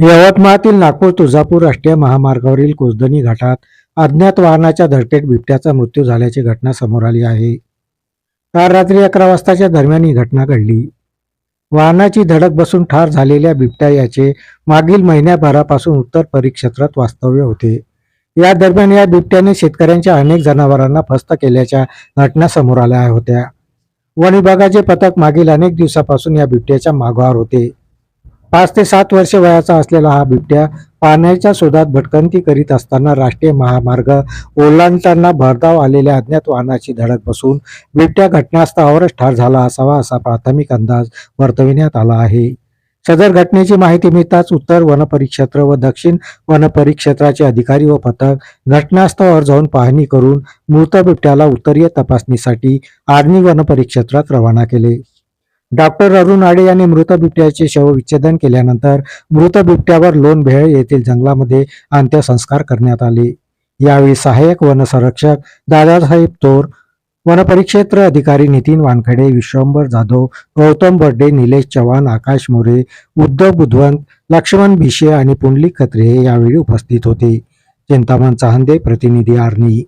यवतमाळतील नागपूर तुळजापूर राष्ट्रीय महामार्गावरील कुजदनी घाटात अज्ञात वाहनाच्या धडकेत बिबट्याचा मृत्यू झाल्याची घटना समोर आली आहे. काल रात्री अकरा वाजताच्या दरम्यान ही घटना घडली. वाहनाची धडक बसून ठार झालेल्या बिबट्या याचे मागील महिन्याभरापासून उत्तर परिक्षेत्रात वास्तव्य होते. या दरम्यान या बिबट्याने शेतकऱ्यांच्या अनेक जनावरांना फस्त केल्याच्या घटना समोर आल्या होत्या. वन विभागाचे पथक मागील अनेक दिवसापासून या बिबट्याच्या मागावर होते. पाच ते सात वर्ष वयाचा असलेला हा बिबट्या पाण्याच्या शोधात भटकंती करीत असताना राष्ट्रीय महामार्ग ओलांडताना भरधाव आलेल्या अज्ञात वाहनाची धडक बसून बिबट्या घटनास्थळावरच ठार झाला असावा असा प्राथमिक अंदाज वर्तविण्यात आला आहे. सदर घटनेची माहिती मिळताच उत्तर वनपरिक्षेत्र व दक्षिण वनपरिक्षेत्राचे अधिकारी व पथक घटनास्थळावर जाऊन पाहणी करून मृत बिबट्याला उत्तरीय तपासणीसाठी आर्मी वनपरिक्षेत्रात रवाना केले. डॉक्टर अरुण आडे यांनी मृत बिबट्याचे शवविच्छेदन केल्यानंतर मृत बिबट्यावर लोन भेळ येथील जंगलामध्ये अंत्यसंस्कार करण्यात आले. यावेळी सहाय्यक वनसंरक्षक दादासाहेब तोर वनपरिक्षेत्र अधिकारी नितीन वानखडे विश्वंभर जाधव गौतम बर्डे निलेश चव्हाण आकाश मोरे उद्धव बुधवंत लक्ष्मण भिशे आणि पुंडलिक खत्रे हे यावेळी उपस्थित होते. चिंतामण चाहंदे प्रतिनिधी आर्नी